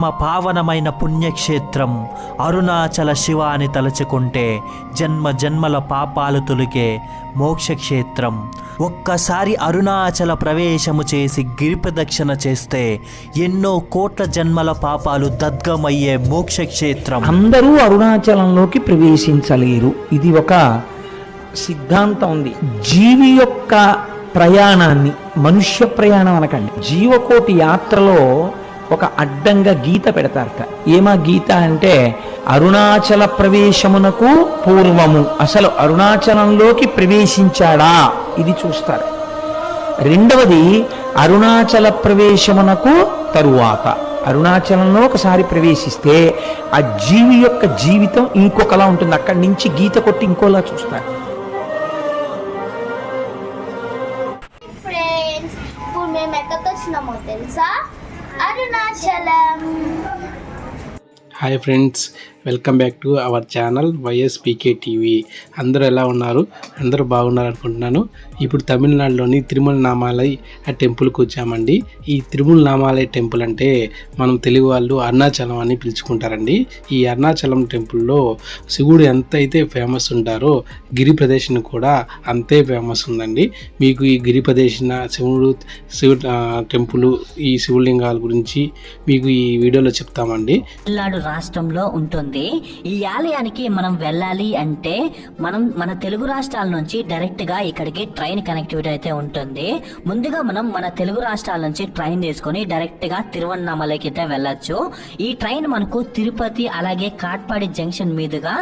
తమ పావనమైన పుణ్యక్షేత్రం అరుణాచల శివాని తలచుకుంటే జన్మ జన్మల పాపాలు తొలికే మోక్షక్షేత్రం. ఒక్కసారి అరుణాచల ప్రవేశము చేసి గిరిప్రదక్షిణ చేస్తే ఎన్నో కోట్ల జన్మల పాపాలు దద్గమయ్యే మోక్షక్షేత్రం. అందరూ అరుణాచలంలోకి ప్రవేశించలేరు. ఇది ఒక సిద్ధాంతం ఉంది. జీవి యొక్క ప్రయాణాన్ని మనుష్య ప్రయాణం అనకండి. జీవకోటి యాత్రలో ఒక అడ్డంగా గీత పెడతారట. ఏమా గీత అంటే అరుణాచల ప్రవేశమునకు పూర్వము. అసలు అరుణాచలంలోకి ప్రవేశించాడా? ఇది చూస్తారు. రెండవది అరుణాచల ప్రవేశమునకు తరువాత. అరుణాచలంలో ఒకసారి ప్రవేశిస్తే ఆ జీవి యొక్క జీవితం ఇంకొకలా ఉంటుంది. అక్కడి నుంచి గీత కొట్టి ఇంకోలా చూస్తారు. ఫ్రెండ్స్ ఇప్పుడు మేము ఎక్కడికి వచ్చినామో తెలుసా? Arunachalam. Hi friends welcome back to our channel YSPK TV అందరూ ఎలా ఉన్నారు? అందరూ బాగున్నారు అనుకుంటున్నాను ఇప్పుడు తమిళనాడులోని తిరుమల నామాలయ టెంపుల్కి వచ్చామండి. ఈ తిరుమల నామాలయ టెంపుల్ అంటే మనం తెలుగు వాళ్ళు అరుణాచలం అని పిలుచుకుంటారండి. ఈ అరుణాచలం టెంపుల్లో శివుడు ఎంత అయితే ఫేమస్ ఉంటారో గిరి ప్రదర్శన కూడా అంతే ఫేమస్ ఉందండి. మీకు ఈ గిరి ప్రదర్శన శివుడు శివు టెంపుల్ ఈ శివలింగాల గురించి మీకు ఈ వీడియోలో చెప్తామండి. తమిళనాడు రాష్ట్రంలో ఉంటుంది ఈ ఆలయానికి మనం వెళ్ళాలి అంటే మనం మన తెలుగు రాష్ట్రాల నుంచి డైరెక్ట్గా ఇక్కడికి ట్రైన్ కనెక్టివిటీ అయితే ఉంటుంది. ముందుగా మనం మన తెలుగు రాష్ట్రాల నుంచి ట్రైన్ తీసుకొని డైరెక్ట్గా తిరువన్నామలకి అయితే వెళ్ళొచ్చు. ఈ ట్రైన్ మనకు తిరుపతి అలాగే కాట్పాడి జంక్షన్ మీదుగా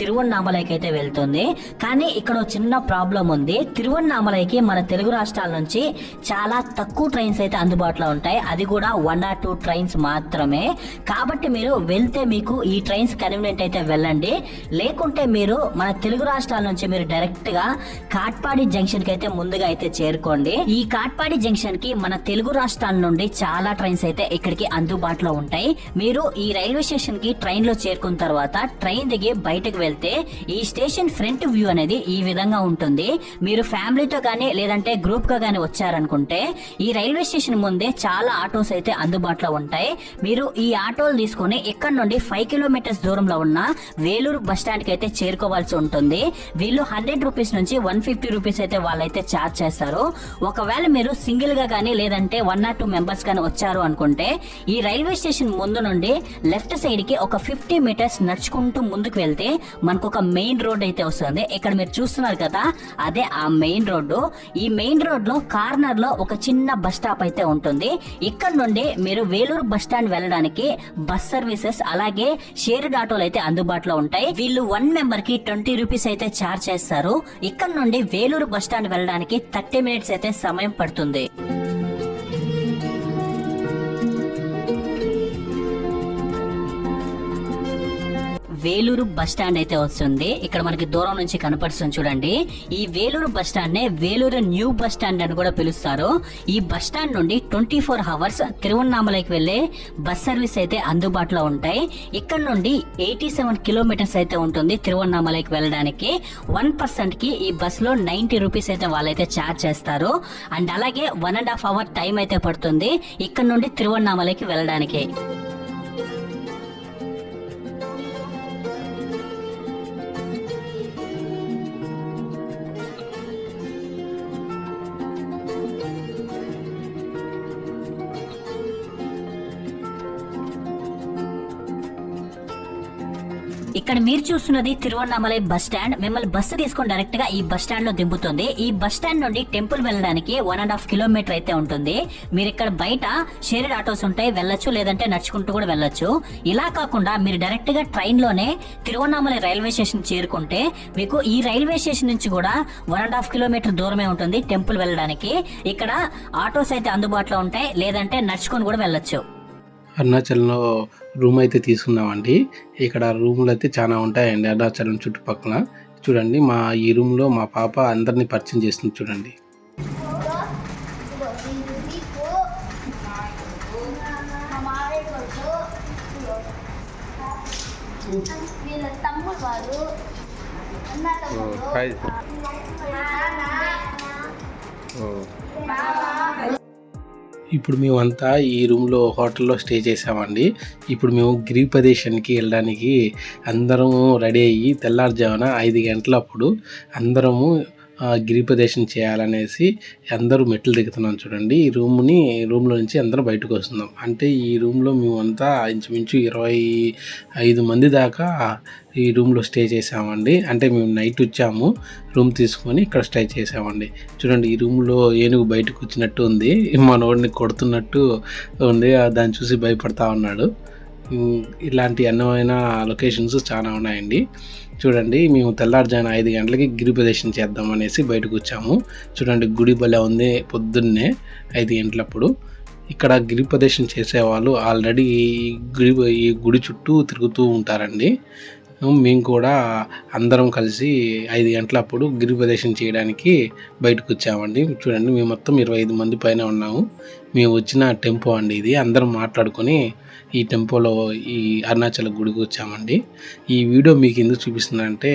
తిరువన్నామలైకి అయితే వెళ్తుంది. కానీ ఇక్కడ ఒక చిన్న ప్రాబ్లం ఉంది. తిరువన్నామలైకి మన తెలుగు రాష్ట్రాల నుంచి చాలా తక్కువ ట్రైన్స్ అయితే అందుబాటులో ఉంటాయి. అది కూడా వన్ ఆర్ టూ ట్రైన్స్ మాత్రమే. కాబట్టి మీరు వెళ్తే మీకు ఈ ట్రైన్స్ కన్వీనియంట్ అయితే వెళ్ళండి. లేకుంటే మీరు మన తెలుగు రాష్ట్రాల నుంచి మీరు డైరెక్ట్గా కాట్పాడి జంక్షన్కి అయితే ముందుగా అయితే చేరుకోండి. ఈ కాట్పాడి జంక్షన్కి మన తెలుగు రాష్ట్రాల నుండి చాలా ట్రైన్స్ అయితే ఇక్కడికి అందుబాటులో ఉంటాయి. మీరు ఈ రైల్వే స్టేషన్కి ట్రైన్లో చేరుకున్న తర్వాత ట్రైన్ దిగి బయటకు వెళ్తే ఈ స్టేషన్ ఫ్రంట్ వ్యూ అనేది ఈ విధంగా ఉంటుంది. మీరు ఫ్యామిలీతో కానీ లేదంటే గ్రూప్గా కానీ వచ్చారనుకుంటే ఈ రైల్వే స్టేషన్ ముందే చాలా ఆటోస్ అయితే అందుబాటులో ఉంటాయి. మీరు ఈ ఆటోలు తీసుకొని ఇక్కడ నుండి ఫైవ్ కిలోమీటర్స్ దూరంలో ఉన్న వేలూరు బస్ స్టాండ్కి అయితే చేరుకోవాల్సి ఉంటుంది. వీళ్ళు హండ్రెడ్ రూపీస్ నుంచి వన్ ఫిఫ్టీ రూపీస్ అయితే వాళ్ళైతే చార్జ్ చేస్తారు. ఒకవేళ మీరు సింగిల్గా కానీ లేదంటే వన్ ఆర్ టూ మెంబర్స్ కానీ వచ్చారు అనుకుంటే ఈ రైల్వే స్టేషన్ ముందు నుండి లెఫ్ట్ సైడ్కి ఒక ఫిఫ్టీ మీటర్స్ నడుచుకుంటూ ముందుకు వెళ్తే మనకు ఒక మెయిన్ రోడ్ అయితే వస్తుంది. ఇక్కడ మీరు చూస్తున్నారు కదా అదే ఆ మెయిన్ రోడ్డు. ఈ మెయిన్ రోడ్లో కార్నర్లో ఒక చిన్న బస్ స్టాప్ అయితే ఉంటుంది. ఇక్కడ నుండి మీరు వేలూరు బస్ స్టాండ్ వెళ్ళడానికి బస్ సర్వీసెస్ అలాగే షేర్డ్ ఆటోలు అయితే అందుబాటులో ఉంటాయి. వీళ్ళు వన్ మెంబర్కి ట్వంటీ రూపీస్ అయితే చార్జ్ చేస్తారు. ఇక్కడ నుండి వేలూరు బస్ స్టాండ్ వెళ్ళడానికి థర్టీ మినిట్స్ అయితే సమయం పడుతుంది. వేలూరు బస్ స్టాండ్ అయితే వస్తుంది. ఇక్కడ మనకి దూరం నుంచి కనపడుతుంది చూడండి. ఈ వేలూరు బస్ స్టాండ్ నే వేలూరు న్యూ బస్ స్టాండ్ అని కూడా పిలుస్తారు. ఈ బస్ స్టాండ్ నుండి ట్వంటీ ఫోర్ అవర్స్ తిరువన్నామలైకి వెళ్ళే బస్ సర్వీస్ అయితే అందుబాటులో ఉంటాయి. ఇక్కడ నుండి ఎయిటీ సెవెన్ కిలోమీటర్స్ అయితే ఉంటుంది తిరువన్నామలైకి వెళ్ళడానికి. వన్ పర్సెంట్కి ఈ బస్లో నైన్టీ రూపీస్ అయితే వాళ్ళైతే ఛార్జ్ చేస్తారు. అండ్ అలాగే one and half hour time అయితే పడుతుంది ఇక్కడ నుండి తిరువన్నామలకి వెళ్ళడానికి. ఇక్కడ మీరు చూస్తున్నది తిరువన్నామలై బస్ స్టాండ్. మిమ్మల్ని బస్సు తీసుకొని డైరెక్ట్గా ఈ బస్ స్టాండ్లో దింపుతుంది. ఈ బస్ స్టాండ్ నుండి టెంపుల్ వెళ్ళడానికి వన్ అండ్ హాఫ్ కిలోమీటర్ అయితే ఉంటుంది. మీరు ఇక్కడ బయట షేర్డ్ ఆటోస్ ఉంటాయి వెళ్ళొచ్చు లేదంటే నడుచుకుంటూ కూడా వెళ్ళొచ్చు. ఇలా కాకుండా మీరు డైరెక్ట్గా ట్రైన్లోనే తిరువన్నామలై రైల్వే స్టేషన్ చేరుకుంటే మీకు ఈ రైల్వే స్టేషన్ నుంచి కూడా వన్ అండ్ హాఫ్ కిలోమీటర్ దూరమే ఉంటుంది టెంపుల్ వెళ్ళడానికి. ఇక్కడ ఆటోస్ అయితే అందుబాటులో ఉంటాయి లేదంటే నడుచుకొని కూడా వెళ్ళొచ్చు. అరుణాచలంలో రూమ్ అయితే తీసుకున్నామండి. ఇక్కడ రూమ్లు అయితే చాలా ఉంటాయండి అరుణాచలం చుట్టుపక్కల. చూడండి మా ఈ రూమ్లో మా పాప అందరినీ పరిచయం చేస్తుంది చూడండి. ఇదిగో ఇప్పుడు మేమంతా ఈ రూమ్లో హోటల్లో స్టే చేసామండి ఇప్పుడు మేము గిరి ప్రదేశానికి వెళ్ళడానికి అందరము రెడీ అయ్యి తెల్లారుజామున ఐదు గంటలప్పుడు అందరము ఆ, గిరి చేయాలనేసి అందరూ మెట్లు దిగుతున్నాం చూడండి. ఈ రూమ్ని రూమ్లో నుంచి అందరూ బయటకు వస్తున్నాం. అంటే ఈ రూమ్లో మేమంతా ఇంచుమించు ఇరవై ఐదు మంది దాకా ఈ రూమ్లో స్టే చేసామండి. అంటే మేము నైట్ వచ్చాము రూమ్ తీసుకొని ఇక్కడ స్టే చేసామండి. చూడండి ఈ రూమ్లో ఏనుగు బయటకు వచ్చినట్టు ఉంది. మనోడిని కొడుతున్నట్టు ఉంది. దాన్ని చూసి భయపడతా ఉన్నాడు. ఇలాంటి అన్నమైన లొకేషన్స్ చాలా ఉన్నాయండి. చూడండి మేము తెల్లారుజామున ఐదు గంటలకి గిరి ప్రదర్శన చేద్దాం అనేసి బయటకు వచ్చాము. చూడండి గుడి భలే ఉంది పొద్దున్నే ఐదు గంటలప్పుడు. ఇక్కడ గిరి ప్రదర్శన చేసేవాళ్ళు ఆల్రెడీ ఈ గుడి ఈ గుడి చుట్టూ తిరుగుతూ ఉంటారండి. మేము కూడా అందరం కలిసి ఐదు గంటలప్పుడు గిరి ప్రదర్శన చేయడానికి బయటకు వచ్చామండి. చూడండి మేము మొత్తం ఇరవై ఐదు మంది పైన ఉన్నాము. మేము వచ్చిన టెంపో అండి ఇది. అందరం మాట్లాడుకొని ఈ టెంపోలో ఈ అరుణాచల గుడికి వచ్చామండి. ఈ వీడియో మీకు ఎందుకు చూపిస్తుందంటే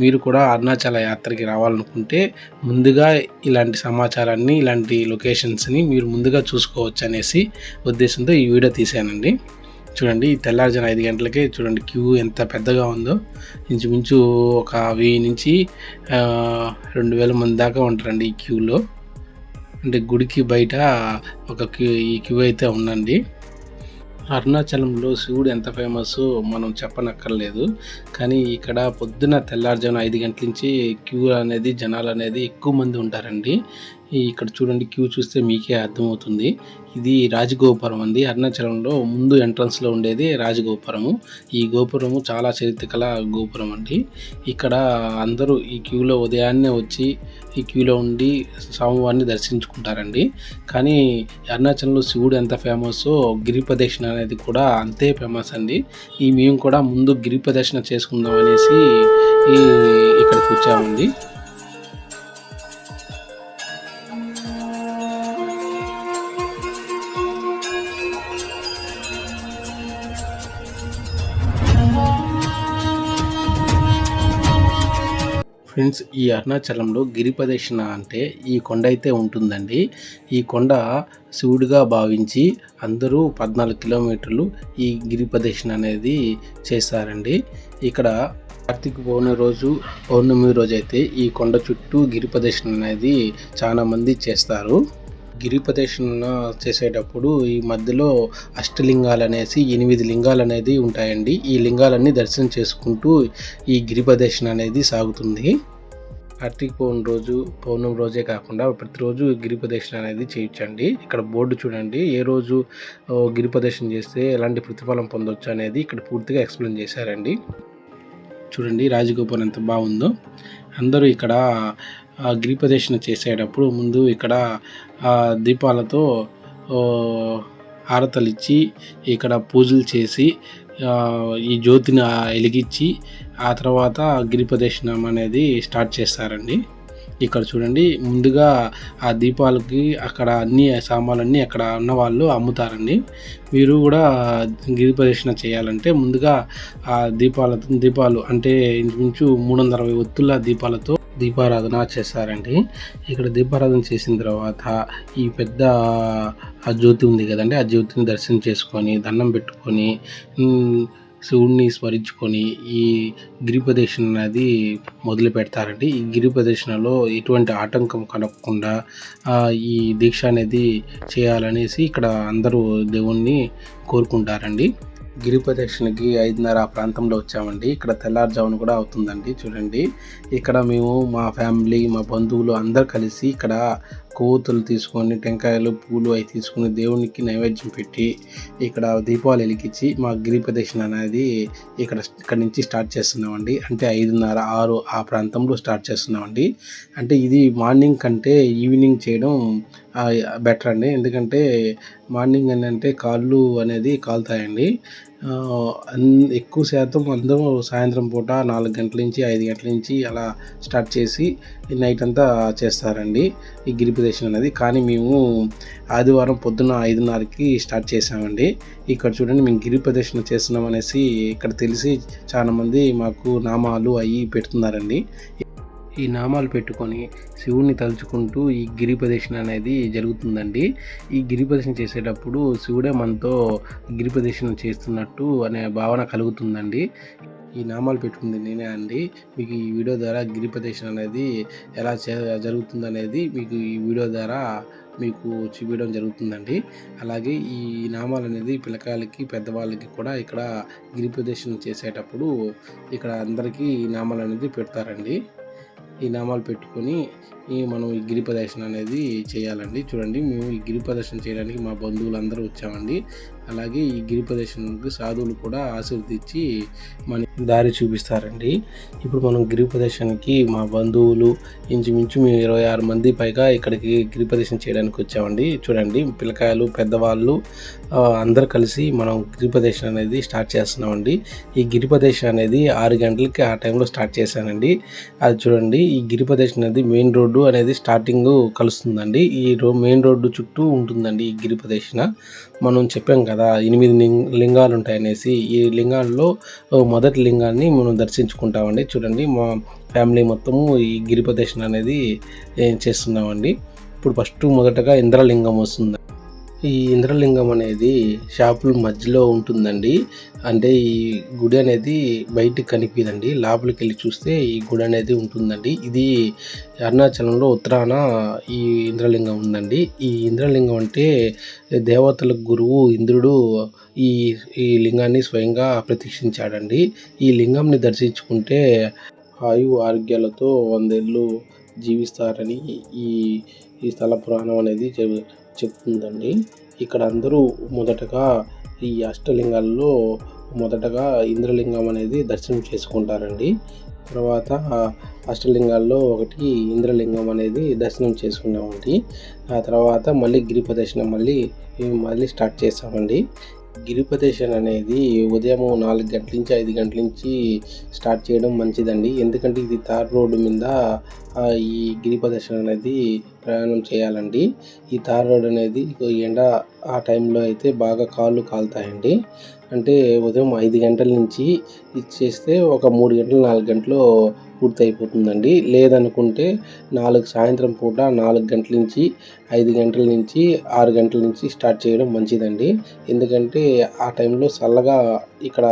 మీరు కూడా అరుణాచల యాత్రకి రావాలనుకుంటే ముందుగా ఇలాంటి సమాచారాన్ని ఇలాంటి లొకేషన్స్ని మీరు ముందుగా చూసుకోవచ్చు అనేసి ఉద్దేశంతో ఈ వీడియో తీసానండి. చూడండి ఈ తెల్లారుజాన ఐదు గంటలకే చూడండి క్యూ ఎంత పెద్దగా ఉందో. ఇంచుమించు ఒక వెయ్యి నుంచి రెండు వేల మంది దాకా ఉంటారండి ఈ క్యూలో. అంటే గుడికి బయట ఒక క్యూ ఈ క్యూ అయితే ఉందండి. అరుణాచలంలో శివుడు ఎంత ఫేమస్ మనం చెప్పనక్కర్లేదు. కానీ ఇక్కడ పొద్దున తెల్లారుజామున ఐదు గంటల నుంచి క్యూ అనేది జనాలు అనేది ఎక్కువ మంది ఉంటారండి. ఇక్కడ చూడండి క్యూ చూస్తే మీకే అర్థమవుతుంది. ఇది రాజగోపురం అండి. అరుణాచలంలో ముందు ఎంట్రన్స్లో ఉండేది రాజగోపురము. ఈ గోపురము చాలా చరిత్ర కల గోపురం అండి. ఇక్కడ అందరూ ఈ క్యూలో ఉదయాన్నే వచ్చి ఈ క్యూలో ఉండి స్వామివారిని దర్శించుకుంటారండి. కానీ అరుణాచలంలో శివుడు ఎంత ఫేమస్ గిరి ప్రదక్షిణ అనేది కూడా అంతే ఫేమస్ అండి. ఈ మేము కూడా ముందు గిరి ప్రదక్షిణ చేసుకుందాం అనేసి ఈ ఇక్కడికి వచ్చామండి. ఫ్రెండ్స్ ఈ అరుణాచలంలో గిరి ప్రదక్షిణ అంటే ఈ కొండ అయితే ఉంటుందండి. ఈ కొండ శివుడిగా భావించి అందరూ పద్నాలుగు కిలోమీటర్లు ఈ గిరి ప్రదక్షిణ అనేది చేస్తారండి. ఇక్కడ కార్తీక పౌర్ణమి రోజు పౌర్ణమి రోజు అయితే ఈ కొండ చుట్టూ గిరి ప్రదక్షిణ అనేది చాలామంది చేస్తారు. గిరి ప్రదక్షిణ చేసేటప్పుడు ఈ మధ్యలో అష్టలింగాలు అనేసి ఎనిమిది లింగాలు అనేది ఉంటాయండి. ఈ లింగాలన్నీ దర్శనం చేసుకుంటూ ఈ గిరి ప్రదక్షిణ అనేది సాగుతుంది. కార్తీక పౌర్ణమి రోజు పౌర్ణమి రోజే కాకుండా ప్రతిరోజు గిరి ప్రదక్షిణ అనేది చేయించండి. ఇక్కడ బోర్డు చూడండి. ఏ రోజు ఓ, గిరి ప్రదక్షిణ చేస్తే ఎలాంటి ప్రతిఫలం పొందొచ్చు అనేది ఇక్కడ పూర్తిగా ఎక్స్ప్లెయిన్ చేశారండి. చూడండి రాజగోపురం ఎంత బాగుందో. అందరూ ఇక్కడ ఆ, చేసేటప్పుడు ముందు ఇక్కడ ఆ, దీపాలతో ఓ, హారతలు ఇచ్చి ఇక్కడ పూజలు చేసి ఈ జ్యోతిని వెలిగించి ఆ తర్వాత గిరిప్రదక్షిణం అనేది స్టార్ట్ చేస్తారండి. ఇక్కడ చూడండి ముందుగా ఆ దీపాలకి అక్కడ అన్ని సామాన్లన్నీ అక్కడ ఉన్న వాళ్ళు అమ్ముతారండి. మీరు కూడా గిరి ప్రదక్షిణ చేయాలంటే ముందుగా ఆ దీపాలతో దీపాలు అంటే ఇంచుమించు మూడు వందల అరవై ఒత్తుల దీపాలతో దీపారాధన చేస్తారండి ఇక్కడ దీపారాధన చేసిన తర్వాత ఈ పెద్ద ఆ జ్యోతి ఉంది కదండి ఆ జ్యోతిని దర్శనం చేసుకొని దండం పెట్టుకొని శివుణ్ణి స్మరించుకొని ఈ గిరి ప్రదక్షిణ అనేది మొదలు పెడతారండి. ఈ గిరి ప్రదక్షిణలో ఎటువంటి ఆటంకం కలగకుండా ఈ దీక్ష అనేది చేయాలనేసి ఇక్కడ అందరూ దేవుణ్ణి కోరుకుంటారండి. గిరి ప్రదక్షిణకి ఐదున్నర ఆ ప్రాంతంలో వచ్చామండి. ఇక్కడ తెల్లారుజామున కూడా అవుతుందండి. చూడండి. ఇక్కడ మేము మా ఫ్యామిలీ మా బంధువులు అందరు కలిసి ఇక్కడ కొవ్వొత్తులు తీసుకొని టెంకాయలు పూలు అవి తీసుకొని దేవునికి నైవేద్యం పెట్టి ఇక్కడ దీపాలు వెలిగించి మా గిరి ప్రదక్షిణ అనేది ఇక్కడ ఇక్కడ నుంచి స్టార్ట్ చేస్తున్నామండి. అంటే ఐదున్నర ఆరు ఆ ప్రాంతంలో స్టార్ట్ చేస్తున్నామండి. అంటే ఇది మార్నింగ్ కంటే ఈవినింగ్ చేయడం బెటర్ అండి. ఎందుకంటే మార్నింగ్ ఏంటంటే కాళ్ళు అనేది కాలుతాయండి. ఎక్కువ శాతం అందరం సాయంత్రం పూట నాలుగు గంటల నుంచి ఐదు గంటల నుంచి అలా స్టార్ట్ చేసి నైట్ అంతా చేస్తారండి ఈ గిరి ప్రదక్షిణ అనేది. కానీ మేము ఆదివారం పొద్దున్న ఐదున్నరకి స్టార్ట్ చేసామండి ఇక్కడ చూడండి మేము గిరి ప్రదక్షిణ చేస్తున్నాం అనేసి ఇక్కడ తెలిసి చాలామంది మాకు నామాలు అవి పెడుతున్నారండి. ఈ నామాలు పెట్టుకొని శివుణ్ణి తలుచుకుంటూ ఈ గిరి ప్రదక్షిణ అనేది జరుగుతుందండి. ఈ గిరి ప్రదక్షిణ చేసేటప్పుడు శివుడే మనతో గిరి ప్రదక్షిణ చేస్తున్నట్టు అనే భావన కలుగుతుందండి. ఈ నామాలు పెట్టుకుంది నేనే అండి. మీకు ఈ వీడియో ద్వారా గిరి ప్రదక్షిణ అనేది ఎలా చే జరుగుతుందనేది మీకు ఈ వీడియో ద్వారా మీకు చూపించడం జరుగుతుందండి. అలాగే ఈ నామాలు అనేది పిల్లకాయలకి పెద్దవాళ్ళకి కూడా ఇక్కడ గిరి ప్రదక్షిణ చేసేటప్పుడు ఇక్కడ అందరికీ ఈ నామాలు అనేది పెడతారండి. ఈ నామాలు పెట్టుకొని ఈ మనం ఈ గిరి ప్రదర్శన అనేది చేయాలండి. చూడండి మేము ఈ గిరి ప్రదర్శన చేయడానికి మా బంధువులందరూ వచ్చామండి. అలాగే ఈ గిరి ప్రదర్శనకు సాధువులు కూడా ఆశీర్వదించి మన దారి చూపిస్తారండి. ఇప్పుడు మనం గిరి ప్రదర్శనకి మా బంధువులు ఇంచుమించు మేము ఇరవై ఆరు మంది పైగా ఇక్కడికి గిరి ప్రదర్శన చేయడానికి వచ్చామండి. చూడండి పిల్లకాయలు పెద్దవాళ్ళు అందరు కలిసి మనం గిరి ప్రదర్శన అనేది స్టార్ట్ చేస్తున్నామండి. ఈ గిరి ప్రదర్శన అనేది ఆరు గంటలకి ఆ టైంలో స్టార్ట్ చేశానండి. అది చూడండి ఈ గిరి ప్రదర్శన అనేది మెయిన్ రోడ్డు అనేది స్టార్టింగ్ కలుస్తుందండి. ఈ రో మెయిన్ రోడ్డు చుట్టూ ఉంటుందండి ఈ గిరి ప్రదర్శన మనం చెప్పాం కదా ఎనిమిది లింగాలు ఉంటాయనేసి ఈ లింగాల్లో మొదటి లింగాన్ని మనం దర్శించుకుంటామండి. చూడండి మా ఫ్యామిలీ మొత్తము ఈ గిరి ప్రదర్శన అనేది చేస్తున్నామండి. ఇప్పుడు ఫస్ట్ మొదటగా ఇంద్రలింగం వస్తుంది. ఈ ఇంద్రలింగం అనేది షాపుల మధ్యలో ఉంటుందండి. అంటే ఈ గుడి అనేది బయటికి కనిపించదండి. లోపలికి వెళ్ళి చూస్తే ఈ గుడి అనేది ఉంటుందండి. ఇది అరుణాచలంలో ఉత్తరాన ఈ ఇంద్రలింగం ఉందండి. ఈ ఇంద్రలింగం అంటే దేవతల గురువు ఇంద్రుడు ఈ ఈ లింగాన్ని స్వయంగా ప్రతిష్ఠించాడండి. ఈ లింగంని దర్శించుకుంటే ఆయు ఆరోగ్యాలతో వందేళ్ళు జీవిస్తారని ఈ ఈ స్థల పురాణం అనేది చెప్తుందండి. ఇక్కడ అందరూ మొదటగా ఈ అష్టలింగాల్లో మొదటగా ఇంద్రలింగం అనేది దర్శనం చేసుకుంటారండి. తర్వాత అష్టలింగాల్లో ఒకటి ఇంద్రలింగం అనేది దర్శనం చేసుకున్నామండి ఆ తర్వాత మళ్ళీ గిరి ప్రదక్షిణ మళ్ళీ మళ్ళీ స్టార్ట్ చేసామండి గిరి అనేది ఉదయం నాలుగు గంటల నుంచి ఐదు గంటల నుంచి స్టార్ట్ చేయడం మంచిదండి. ఎందుకంటే ఇది తార్ రోడ్డు మీద ఈ గిరిప్రదర్శనం అనేది ప్రయాణం చేయాలండి. ఈ తార్ రోడ్ అనేది ఎండ ఆ టైంలో అయితే బాగా కాళ్ళు కాలుతాయండి. అంటే ఉదయం ఐదు గంటల నుంచి ఇది చేస్తే ఒక మూడు గంటలు నాలుగు గంటలు పూర్తయిపోతుందండి. లేదనుకుంటే నాలుగు సాయంత్రం పూట నాలుగు గంటల నుంచి ఐదు గంటల నుంచి ఆరు గంటల నుంచి స్టార్ట్ చేయడం మంచిదండి. ఎందుకంటే ఆ టైంలో చల్లగా ఇక్కడ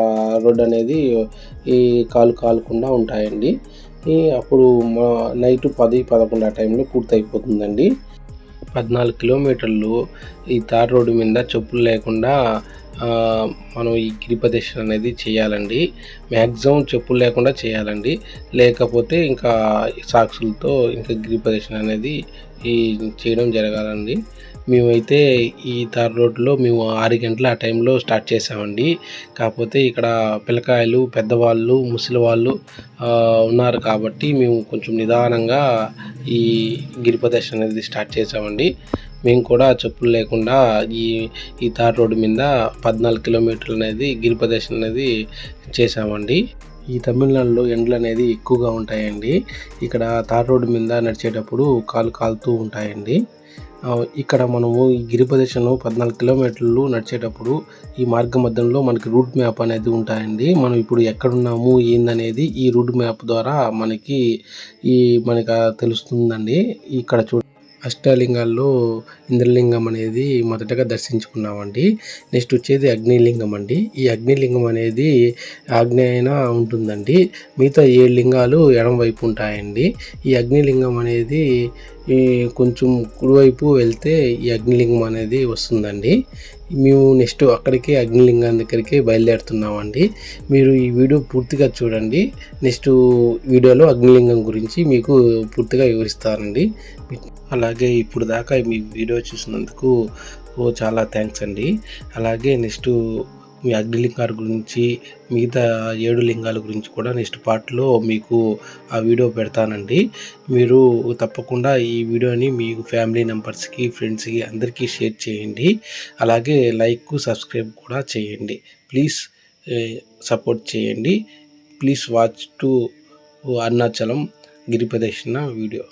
రోడ్డు అనేది ఈ కాలు కాలకుండా ఉంటాయండి. అప్పుడు మా నైట్ పది పదకొండు ఆ టైంలో పూర్తయిపోతుందండి. పద్నాలుగు కిలోమీటర్లు ఈ తార్ రోడ్డు మీద చెప్పులు లేకుండా మనం ఈ గిరి ప్రదక్షిణ అనేది చేయాలండి. మ్యాక్సిమం చెప్పులు లేకుండా చేయాలండి. లేకపోతే ఇంకా సాక్షులతో ఇంకా గిరి ప్రదక్షిణ అనేది ఈ చేయడం జరగాలండి. మేమైతే ఈ తార్ రోడ్లో మేము ఆరు గంటల ఆ టైంలో స్టార్ట్ చేసామండి. కాకపోతే ఇక్కడ పిల్లకాయలు పెద్దవాళ్ళు ముసలి వాళ్ళు ఉన్నారు కాబట్టి మేము కొంచెం నిదానంగా ఈ గిరి ప్రదర్శన అనేది స్టార్ట్ చేసామండి. మేము కూడా చెప్పులు లేకుండా ఈ ఈ తార్ రోడ్డు మీద పద్నాలుగు కిలోమీటర్లు అనేది గిరి ప్రదర్శన అనేది చేసామండి ఈ తమిళనాడులో ఎండలు అనేది ఎక్కువగా ఉంటాయండి. ఇక్కడ తార్ రోడ్డు మీద నడిచేటప్పుడు కాలు కాలుతూ ఉంటాయండి. ఇక్కడ మనము ఈ గిరి పద్నాలుగు కిలోమీటర్లు నడిచేటప్పుడు ఈ మార్గ మధ్యంలో మనకి రూట్ మ్యాప్ అనేది ఉంటాయండి. మనం ఇప్పుడు ఎక్కడున్నాము ఏందనేది ఈ రూట్ మ్యాప్ ద్వారా మనకి ఈ మనకి తెలుస్తుందండి. ఇక్కడ చూ అష్టలింగాల్లో ఇంద్రలింగం అనేది మొదటగా దర్శించుకున్నామండి. నెక్స్ట్ వచ్చేది అగ్నిలింగం అండి. ఈ అగ్నిలింగం అనేది ఆగ్నేయన ఉంటుందండి. మిగతా ఏడు లింగాలు ఎడమవైపు ఉంటాయండి. ఈ అగ్నిలింగం అనేది ఈ కొంచెం కుడివైపు వెళ్తే ఈ అగ్నిలింగం అనేది వస్తుందండి. మేము నెక్స్ట్ అక్కడికి అగ్నిలింగం దగ్గరికి బయలుదేరుతున్నామండి. మీరు ఈ వీడియో పూర్తిగా చూడండి. నెక్స్ట్ వీడియోలో అగ్నిలింగం గురించి మీకు పూర్తిగా వివరిస్తానండి. అలాగే ఇప్పుడు దాకా మీ వీడియో చూసినందుకు ఓ చాలా థ్యాంక్స్ అండి. అలాగే నెక్స్ట్ మీ అగ్నిలింగాల గురించి మిగతా ఏడు లింగాల గురించి కూడా నెక్స్ట్ పార్ట్లో మీకు ఆ వీడియో పెడతానండి. మీరు తప్పకుండా ఈ వీడియోని మీ ఫ్యామిలీ మెంబర్స్కి ఫ్రెండ్స్కి అందరికీ షేర్ చేయండి. అలాగే లైక్ సబ్స్క్రైబ్ కూడా చేయండి. ప్లీజ్ సపోర్ట్ చేయండి. ప్లీజ్ వాచ్ టు అరుణాచలం గిరి ప్రదక్షిణ వీడియో.